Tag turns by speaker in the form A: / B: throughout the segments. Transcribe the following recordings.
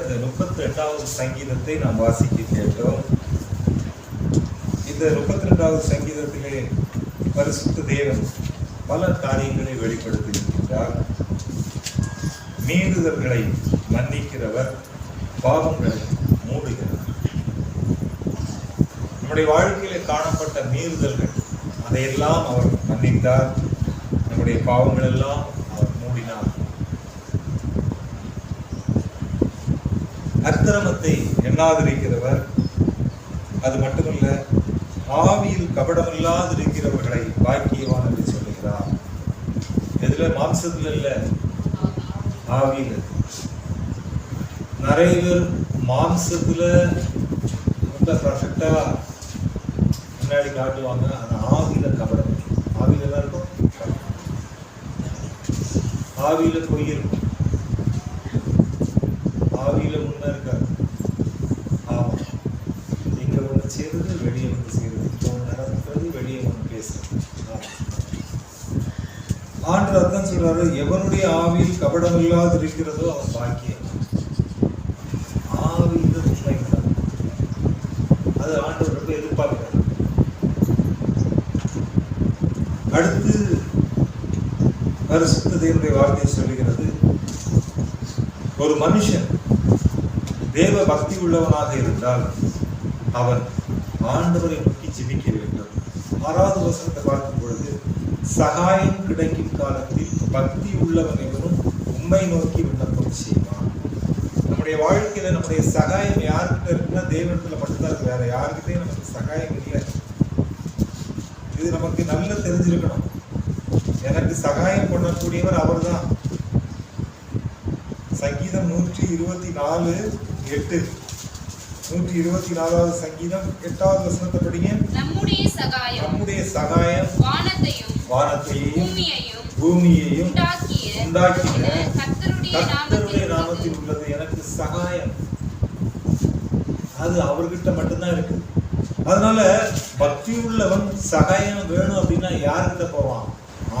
A: இந்த முப்பத்தி ரெண்டாவது சங்கீதத்தை நாம் வாசிக்க கேட்டோம். இந்த முப்பத்தி ரெண்டாவது சங்கீதத்திலே பரிசுத்த தேவன் பல காரியங்களை வெளிப்படுத்தியிருக்கிறார் மீறுதல்களை மன்னிக்கிறவர் பாவங்களை மூடுகிறார் நம்முடைய வாழ்க்கையில காணப்பட்ட மீறுதல்கள் அதையெல்லாம் அவர் மன்னித்தார். நம்முடைய பாவங்கள் எல்லாம் அவர் மூடினார் அக்கிரமத்தை எண்ணாதிருக்கிறவர். அது மட்டுமல்ல ஆவியில் கபடமில்லாதிருக்கிறவர்களை பாக்கியவான் என்று சொல்லுகிறார். எதுல? மாம்சத்தில் இல்ல? ஆவியில். நிறைய பேர் மாம்சத்துல ரொம்ப பர்ஃபெக்டா முன்னாடி காட்டுவாங்க. ஆனா ஆவியில கபடம். ஆவியில தான் இருக்கும். ஆவியில பொய் இருக்கும். ஆண்டு அர்த்தம் சொல்றாரு எவனுடைய ஆவியில் கபடம் இல்லாது இருக்கிறதோ அவன் பாக்கியம் ஆவியில் அது ஆண்டு ரொம்ப எதிர்பார்க்கிறார். அடுத்து பரிசுத்த தேவனுடைய வார்த்தை சொல்லுகிறது. ஒரு மனுஷன் தேவ பக்தி உள்ளவனாக இருந்தால் அவன் ஆண்டவரை நோக்கி ஜிபிக்க வேண்டும். ஆறாவது வசனம் பார்க்கும் பொழுது சகாயம் கிடைக்கும் காலத்தில் பக்தி உள்ளவன் எவனும் உண்மை நோக்கி விண்ணப்பம் செய்வான். நம்முடைய வாழ்க்கையில நம்முடைய சகாயம் யார்கிட்ட இருக்குன்னா தேவனத்துல மட்டும்தான் இருக்கு. வேற யாருக்கிட்டையும் நமக்கு சகாயம் இல்லை. இது நமக்கு நல்லா தெரிஞ்சிருக்கணும். எனக்கு சகாயம் பண்ணக்கூடியவர் அவர் தான் சங்கீதம் நூற்றி இருபத்தி நாலு எட்டு. நூற்றி இருபத்தி நாலாவது சங்கீதம் எட்டாவது வசனத்தை படிங்க.
B: சகாயம்.
A: நம்முடைய சகாயம்
B: வானத்தையும்
A: வானத்தையும்
B: பூமியையும்
A: பூமியையும்
B: உண்டாக்கிய நாமத்தில்
A: நாமத்தில் உள்ளது எனக்கு சகாயம். அது அவர்கிட்ட மட்டும்தான் இருக்கு. அதனால பக்தி உள்ளவன் சகாயம் வேணும் அப்படின்னா யார்கிட்ட போவான்?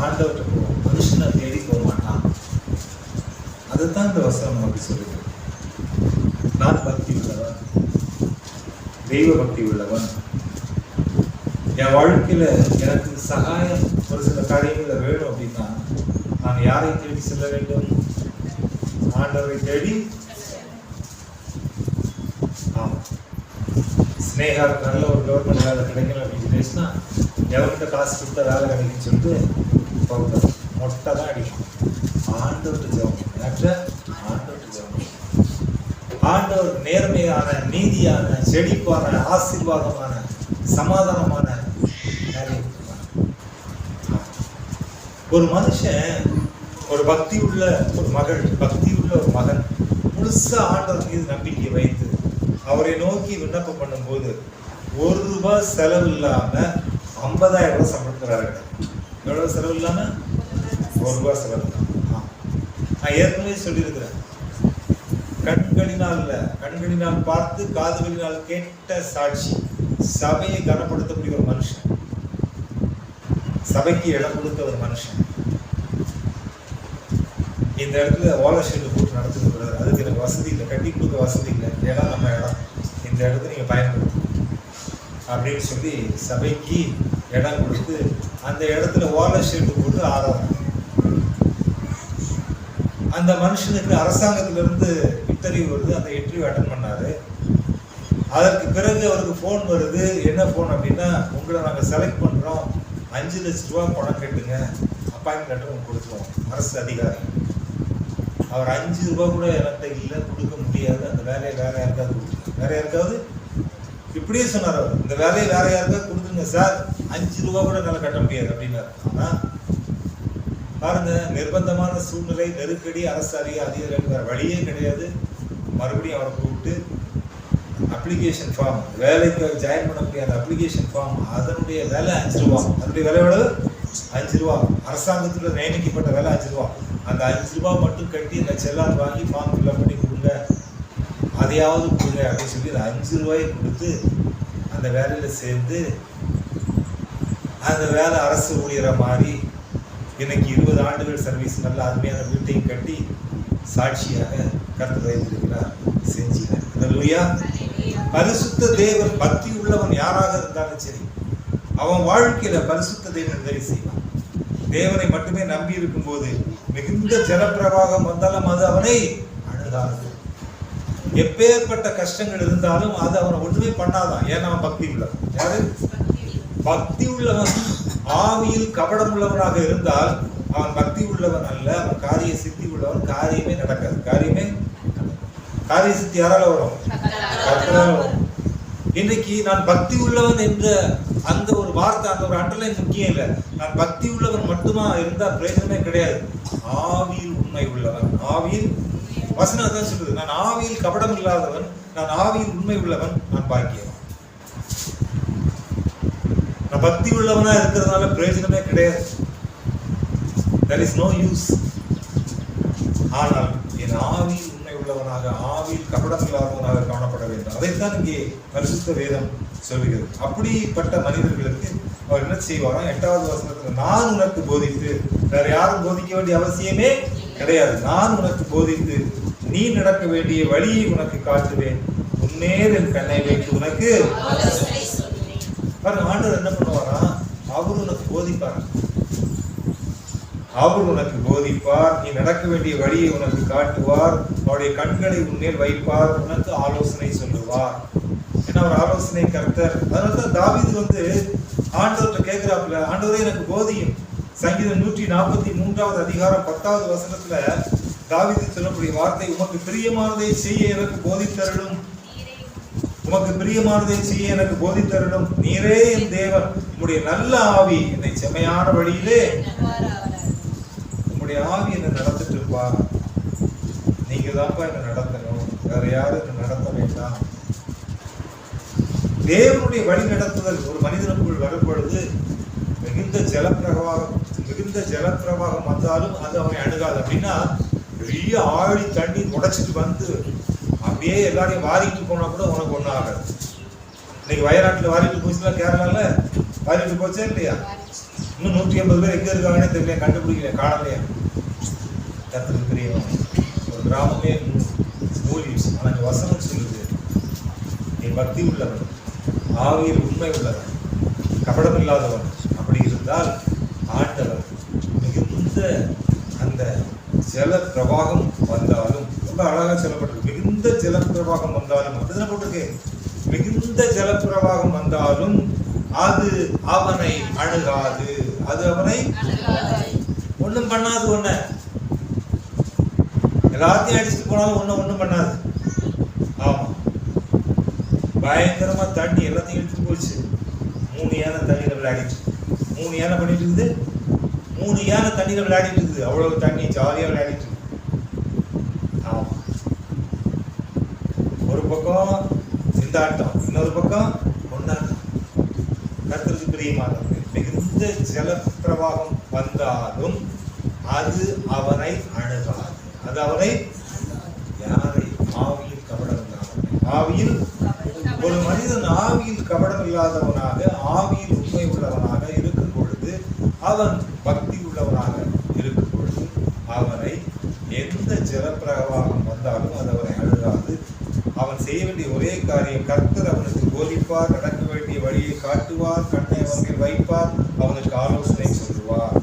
A: ஆண்டவர்கிட்ட போவான். மனுஷனை தேடி போக மாட்டான். அதுதான் இந்த வசனம் நமக்கு சொல்லுது. நான் பக்தி உள்ளவன் தெய்வ பக்தி உள்ளவன் என் வாழ்க்கையில் எனக்கு சகாயம் ஒரு சில காரியங்களில் வேணும் அப்படின்னா நான் யாரை தேடி செல்ல வேண்டும். ஆண்டவரை தேடி ஆமாம் ஸ்னேகாவுக்கு நல்ல ஒரு கவர்மெண்ட் வேலை கிடைக்கல அப்படின்னு பேசினா எவன்கிட்ட காசு கொடுத்தா வேலை கிடைக்குன்னு சொல்லிட்டு மொட்டை தான் அடிக்கும். ஆண்டவர்கிட்ட ஜெபம். யார்கிட்ட ஆண்டவர்கிட்ட ஜெபம். ஆண்டவர் நேர்மையான நீதியான செழிப்பான ஆசீர்வாதமான சமாதானமான காரியம் கொடுப்பார். ஒரு மனுஷன் ஒரு பக்தி உள்ள ஒரு மகள் பக்தி உள்ள ஒரு மகன் முழுசா ஆண்டவர் மீது நம்பிக்கை வைத்து அவரை நோக்கி விண்ணப்பம் பண்ணும்போது ஒரு ரூபாய் செலவு இல்லாம ஐம்பதாயிரம் ரூபாய் சம்பளத்துறாரு எவ்வளவு செலவு இல்லாம? ஒரு ரூபாய் செலவு. நான் ஏற்கனவே சொல்லியிருக்கிறேன். கண்களினால் இல்லை கண்களினால் பார்த்து காதுகளினால் கேட்ட சாட்சி சபையை கனப்படுத்தக்கூடிய ஒரு மனுஷன். சபைக்கு இடம் கொடுத்த ஒரு மனுஷன். இந்த இடத்துல ஓலர் ஷெட்டு போட்டு நடத்துக்கிறாரு அதுக்கு எனக்கு வசதி இல்லை. கட்டி கொடுக்க வசதி இல்லை. இடம் நம்ம இடம். இந்த இடத்த நீங்கள் பயன்படுத்தணும். அப்படின்னு சொல்லி சபைக்கு இடம் கொடுத்து அந்த இடத்துல ஓலர் ஷெட்டு போட்டு ஆராதனை. அந்த மனுஷனுக்கு அரசாங்கத்திலிருந்து இன்டர்வியூ வருது. அந்த இன்டர்வியூ அட்டன் பண்ணாரு. அதற்கு பிறகு அவருக்கு ஃபோன் வருது. என்ன ஃபோன் அப்படின்னா உங்களை நாங்கள் செலக்ட் பண்ணுறோம் அஞ்சு லட்ச ரூபா பணம் கட்டுங்க. அப்பாயின்மெண்ட் லெட்டர் உங்களுக்கு கொடுத்துருவோம் அரசு அதிகாரி அவர் அஞ்சு ரூபா கூட என்கிட்ட இல்லை கொடுக்க முடியாது. அந்த வேலையை வேற யாருக்காவது கொடுத்துருங்க வேற யாருக்காவது? இப்படியே சொன்னார் அவர். இந்த வேலையை வேற யாருக்காவது கொடுத்துருங்க சார். அஞ்சு ரூபா கூட என்னால் கட்ட முடியாது அப்படின்னாரு. ஆனால் பாருங்க நிர்பந்தமான சூழ்நிலை நெருக்கடி அரசு அதிக அதிகாரிகள் வேற வழியே கிடையாது. மறுபடியும் அவரை கூப்பிட்டு அப்ளிகேஷன் ஃபார்ம் வேலைக்கு ஜாயின் பண்ண முடியாத அப்ளிகேஷன் ஃபார்ம் அதனுடைய வேலை அஞ்சு ரூபா. அதனுடைய விலை எவ்வளவு? அஞ்சு ரூபா. அரசாங்கத்தில் நியமிக்கப்பட்ட விலை அஞ்சு ரூபா. அந்த அஞ்சு ரூபா மட்டும் கட்டி இந்த செல்லான் வாங்கி ஃபார்ம் ஃபில்அப் பண்ணி கொடுங்க. அதையாவது கொடுங்க அப்படின்னு சொல்லி அஞ்சு ரூபாயை கொடுத்து அந்த வேலையில் சேர்ந்து அந்த வேலை அரசு ஊழியரை மாறி எனக்கு இருபது ஆண்டுகள் சர்வீஸ் நல்ல அருமையான வீட்டையும் கட்டி சாட்சியாக கருத்து வைத்திருக்கிறார் செஞ்சினார் நல்லபடியாக பரிசுத்த தேவன் பக்தி உள்ளவன் யாராக இருந்தாலும் சரி அவன் வாழ்க்கையில பரிசுத்த தேவன் உதவி செய்வான். தேவனை மட்டுமே நம்பி இருக்கும் போது மிகுந்த ஜலப்பிரவாகம் வந்தாலும் அது அவனை அணுகாது. எப்பேற்பட்ட கஷ்டங்கள் இருந்தாலும் அது அவனை ஒன்றுமே பண்ணாதான். ஏன்னா அவன் பக்தி உள்ளவன். யாரு? பக்தி உள்ளவன். ஆவியில் கபடம் உள்ளவனாக இருந்தால் அவன் பக்தி உள்ளவன் அல்ல. அவன் காரிய சித்தி உள்ளவன். காரியமே நடக்காது. காரியமே காரிய சித்தி யாரால வரும்? கர்த்தரால வரும். இன்னைக்கு நான் பக்தி உள்ளவன் என்ற அந்த ஒரு வார்த்தை அந்த ஒரு அண்டர்லைன் முக்கியம் இல்லை. நான் பக்தி உள்ளவன் மட்டுமா இருந்தா பிரயோஜனமே கிடையாது. ஆவியில் உண்மை உள்ளவன். ஆவியில் வசனம் தான் சொல்லுது. நான் ஆவியில் கபடம் இல்லாதவன் நான் ஆவியில் உண்மை உள்ளவன் நான் பாக்கியவன். நான் பக்தி உள்ளவனா இருக்கிறதுனால பிரயோஜனமே கிடையாது. There is no யூஸ் ஆனால் என் ஆவியில் உள்ளவனாக ஆவியில் கபடம் இல்லாதவனாக காணப்பட வேண்டும். அதைத்தான் இங்கே பரிசுத்த வேதம் சொல்லுகிறது. அப்படிப்பட்ட மனிதர்களுக்கு அவர் என்ன செய்வாராம் எட்டாவது வசனத்துல நான் உனக்கு போதித்து வேற யாரும் போதிக்க வேண்டிய அவசியமே கிடையாது. நான் உனக்கு போதித்து நீ நடக்க வேண்டிய வழியை உனக்கு காட்டுவேன். உன்னேர் என் கண்ணை வைத்து உனக்கு பாருங்க ஆண்டவர் என்ன பண்ணுவாராம் அவர் உனக்கு போதிப்பார்? அவர் உனக்கு போதிப்பார் நீ நடக்க வேண்டிய வழியை உனக்கு காட்டுவார் அவருடைய கண்களை உன்மேல் வைப்பார் உனக்கு ஆலோசனை சொல்லுவார். ஏன்னா அவர் ஆலோசனை கர்த்தர். அதனாலதான் தாவிது வந்து ஆண்டவர்கிட்ட கேட்கிறாப்புல ஆண்டவரே எனக்கு போதியும். சங்கீதம் நூற்றி நாற்பத்தி மூன்றாவது அதிகாரம் பத்தாவது வசனத்துல தாவிது சொல்லக்கூடிய வார்த்தை உமக்கு பிரியமானதை செய்ய எனக்கு போதித்தருளும் உமக்கு பிரியமானதை செய்ய எனக்கு போதித்தருளும் நீரே என் தேவன். உம்முடைய நல்ல ஆவி என்னை செம்மையான வழியிலே உங்களுடைய ஆவி என்னை நடத்திட்டு இருப்பா நீங்க தான்ப்பா என்னை நடத்தணும். வேற யாரும் என்னை நடத்த வேண்டாம். தேவனுடைய வழி நடத்துதல் ஒரு மனிதனுக்குள் வரும்பொழுது மிகுந்த ஜலப்பிரவாகம் மிகுந்த ஜலப்பிரவாகம் வந்தாலும் அது அவனை அணுகாது. அப்படின்னா பெரிய ஆழி தண்ணி உடைச்சிட்டு வந்து அப்படியே எல்லாரையும் வாரிட்டு போனா கூட உனக்கு ஒன்றும் ஆகாது. இன்னைக்கு வயநாட்டுல வாரிட்டு போச்சுன்னா கேரளால வாரிட்டு போச்சே இல்லையா? இன்னும் நூற்றி ஐம்பது பேர் எங்கே இருக்காங்கன்னு தெரியல கண்டுபிடிக்கல காணலையா. கருத்துக்கு தெரியும் ஒரு கிராமமே மூலிச்சு ஆனால் இந்த வசனம் சொல்லுது என் பக்தி உள்ளவன் ஆவியில் உண்மை உள்ளவன் கபடம் இல்லாதவன் அப்படி இருந்தால் ஆண்டவர் மிகுந்த அந்த ஜல பிரவாகம் வந்தாலும் ரொம்ப அழகாக சொல்லப்பட்டிருக்கு. மிகுந்த ஜல பிரவாகம் வந்தாலும் அதுதான் போட்டிருக்கு? மிகுந்த ஜல பிரவாகம் வந்தாலும் அது அவனை அணுகாது. அது அவனை ஒண்ணும் பண்ணாது ஒன்று எல்லாத்தையும் அடிச்சுட்டு போனாலும் ஒண்ணும் ஒண்ணும் பண்ணாது. ஆமாம் பயங்கரமா தண்ணி எல்லாத்தையும் இழுத்துட்டு போச்சு. மூணு யானை தண்ணியில விளையாடிட்டு மூணு யானை பண்ணிட்டு இருக்குது. மூணு யானை தண்ணியில விளையாடிட்டு இருக்குது. அவ்வளவு தண்ணி ஜாலியா விளையாடிட்டு இருக்கு. ஆமா. ஒரு பக்கம் சிந்தாட்டம் இன்னொரு பக்கம் கொண்டாட்டம் கத்துறது பிரியமானது மிகுந்த ஜலப்பிரவாகம் வந்தாலும் அது அவனை அணுகாது. அது அவனை யாரை? ஆவியில் கபடம் ஆவியில் ஒரு மனிதன் ஆவியில் கபடம் இல்லாதவனாக ஆவியில் உண்மை உள்ளவனாக இருக்கும் பொழுது அவன் பக்தி உள்ளவனாக இருக்கும் பொழுது அவனை எந்த ஜலப்பிரவாகம் வந்தாலும் அது அவனை அழுகாது அவன் செய்ய வேண்டிய ஒரே காரியம் கர்த்தர் அவனுக்கு போதிப்பார் நடக்க வேண்டிய வழியை காட்டுவார் கண்ணை அவர்கள் வைப்பார் அவனுக்கு ஆலோசனை சொல்லுவார்.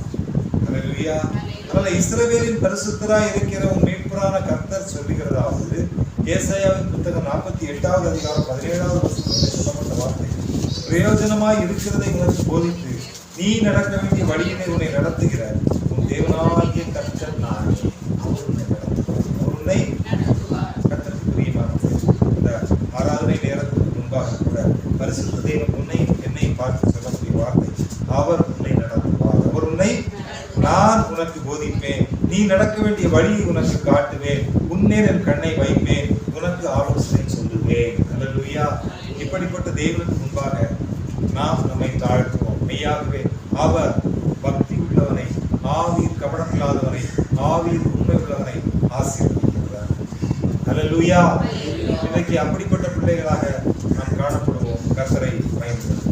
A: அதனால இஸ்ரவேலின் பரிசுத்தராய் இருக்கிற மீட்பரான கர்த்தர் சொல்லுகிறதாவது ஏசாயாவின் புத்தகம் நாற்பத்தி எட்டாவது அதிகாரம் பதினேழாவது வசனத்தில் சொல்லப்பட்ட வார்த்தை. பிரயோஜனமாய் இருக்கிறதை உனக்கு போதித்து நீ நடக்க வேண்டிய வழியினை உன்னை நடத்துகிற உன் தேவனாகிய கர்த்தர் நான். அவர் உன்னை நடத்துவார். அவர் உன்னை கர்த்தருக்கு பிரியமானது இந்த ஆராதனை நேரத்துக்கு முன்பாக கூட பரிசுத்த தேவன் உன்னை என்னை பார்த்து சொல்லக்கூடிய வார்த்தை. அவர் உன்னை நடத்துவார். அவர் உன்னை நான் உனக்கு போதிப்பேன். நீ நடக்க வேண்டிய வழியை உனக்கு காட்டுவேன். உன்னே என் கண்ணை வைப்பேன். உனக்கு ஆலோசனை சொல்லுவேன். அல்லேலூயா இப்படிப்பட்ட தெய்வனுக்கு முன்பாக நாம் நம்மை தாழ்த்துவோம். மெய்யாகவே அவர் பக்தி உள்ளவனை ஆவியில் கபடம் இல்லாதவனை ஆவியில் உண்மை உள்ளவனை ஆசிரியர் இன்றைக்கு அப்படிப்பட்ட பிள்ளைகளாக நாம் காணப்படுவோம். கர்த்தரை பயன்படுத்தும்